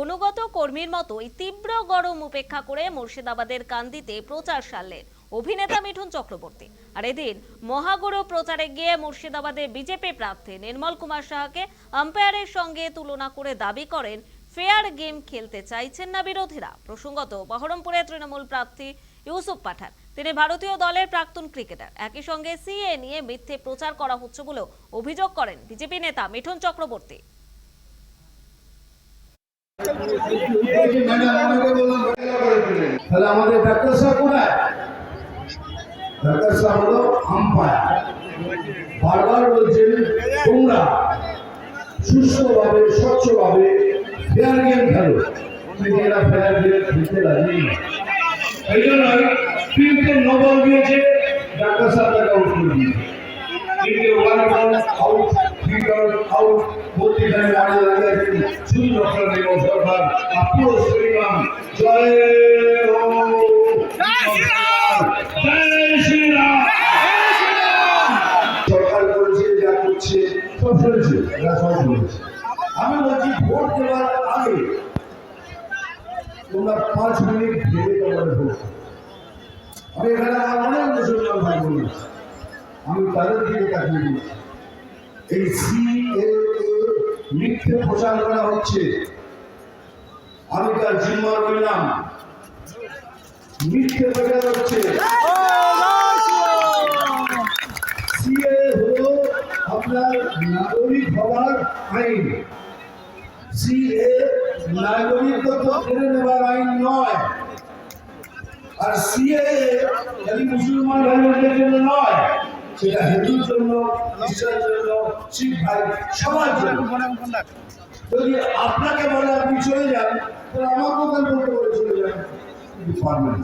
অনুগত কর্মীর মতোই তীব্র গরম উপেক্ষা করে মুর্শিদাবাদের কান্দিতে প্রচার সারলেন অভিনেতা মিঠুন চক্রবর্তী। আর এদিন মহাগুরু প্রচারে গিয়ে মুর্শিদাবাদে বিজেপি প্রার্থী নির্মল কুমার সাহাকে আম্পায়ারের সঙ্গে তুলনা করে দাবি করেন, ফেয়ার গেম খেলতে চাইছেন না বিরোধীরা। প্রসঙ্গত, বহরমপুরে তৃণমূল প্রার্থী ইউসুফ পাঠান। তিনি ভারতীয় দলের প্রাক্তন ক্রিকেটার। একই সঙ্গে সিএ নিয়ে মিথ্যে প্রচার করা হচ্ছে বলেও অভিযোগ করেন বিজেপি নেতা মিঠুন চক্রবর্তী। তাহলে আমাদের ডাক্তার সাহেব কোথায়? ডাক্তার সাহেব হলো আম্পায়ার। বারবার বলছেন, তোমরা সুস্থভাবে, স্বচ্ছভাবে ফেয়ার গেম খেলো। কিন্তু এরা ফেয়ার গেম খেলতে রাজি না। এই জন্য তিনটে নবল দিয়েছে, ডাক্তার সাহেব তাকে আউট করে দিয়েছে। তিনটে ওয়ান আউট থ্রি আউট মধ্যখানে দাঁড়িয়ে দাঁড়িয়ে যা করছে আমি বলছি ভোট দেওয়ার পাঁচ মিনিট ভেবে ভোট আমি এখানে আমার অনেক মুসলমান আমি তাদের দিকে তাকিয়ে দিচ্ছি এই সিএ মিথ্যে প্রচার করা হচ্ছে। আমি তার জিম্মা রইলাম মিথ্যে প্রচার হচ্ছে। সিএ হলো আপনার নাগরিক হওয়ার আইন। সিএ নাগরিকত্ব কেড়ে নেবার আইন নয়। আর সিএ মুসলমান ভাই জন্য নয়। সেটা হিন্দুর জন্য জন্য, শিখ ভাই, সবার জন্য। যদি আপনাকে বলে আপনি চলে যান, তাহলে আমার দোকান বলতে বলে চলে যান, কিন্তু পারবেন